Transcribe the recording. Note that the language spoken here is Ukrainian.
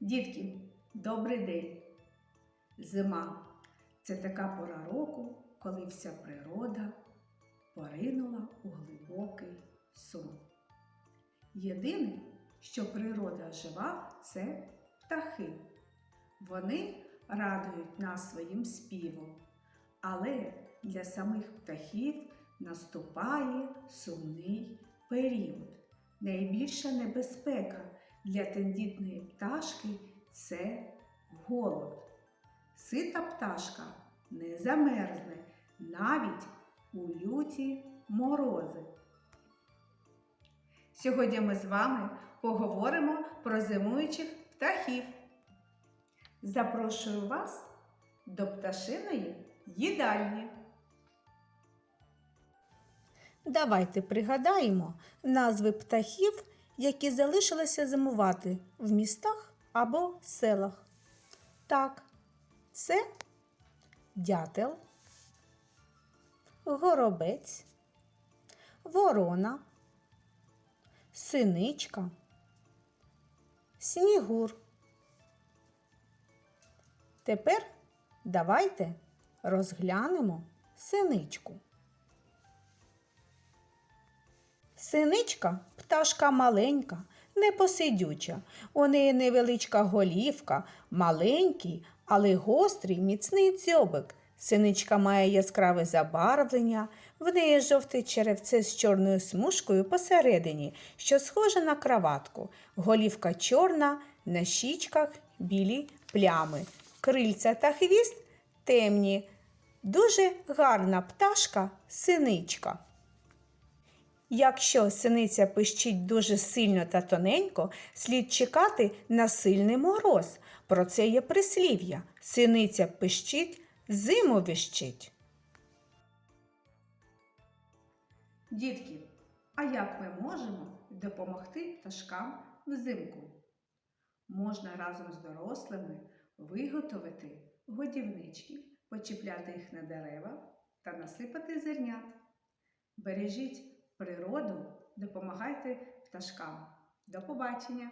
Дітки, добрий день! Зима це така пора року, коли вся природа поринула у глибокий сон. Єдине, що природа жива, це птахи. Вони радують нас своїм співом, але для самих птахів наступає сумний період. Найбільша небезпека для тендітної пташки це голод. Сита пташка не замерзне навіть у люті морози. Сьогодні ми з вами поговоримо про зимуючих птахів. Запрошую вас до пташиної їдальні. Давайте пригадаємо назви птахів, які залишилися зимувати в містах або селах. Так, це дятел, горобець, ворона, синичка, снігур. Тепер давайте розглянемо синичку. Синичка пташка маленька, непосидюча. У неї невеличка голівка, маленький, але гострий міцний дзьобик. Синичка має яскраве забарвлення, в неї жовте черевце з чорною смужкою посередині, що схоже на краватку. Голівка чорна, на щічках білі плями. Крильця та хвіст темні. Дуже гарна пташка синичка. Якщо синиця пищить дуже сильно та тоненько, слід чекати на сильний мороз. Про це є прислів'я. Синиця пищить, зиму віщить. Дітки, а як ми можемо допомогти пташкам взимку? Можна разом з дорослими виготовити годівнички, почіпляти їх на дерева та насипати зернят. Бережіть природу, допомагайте пташкам. До побачення!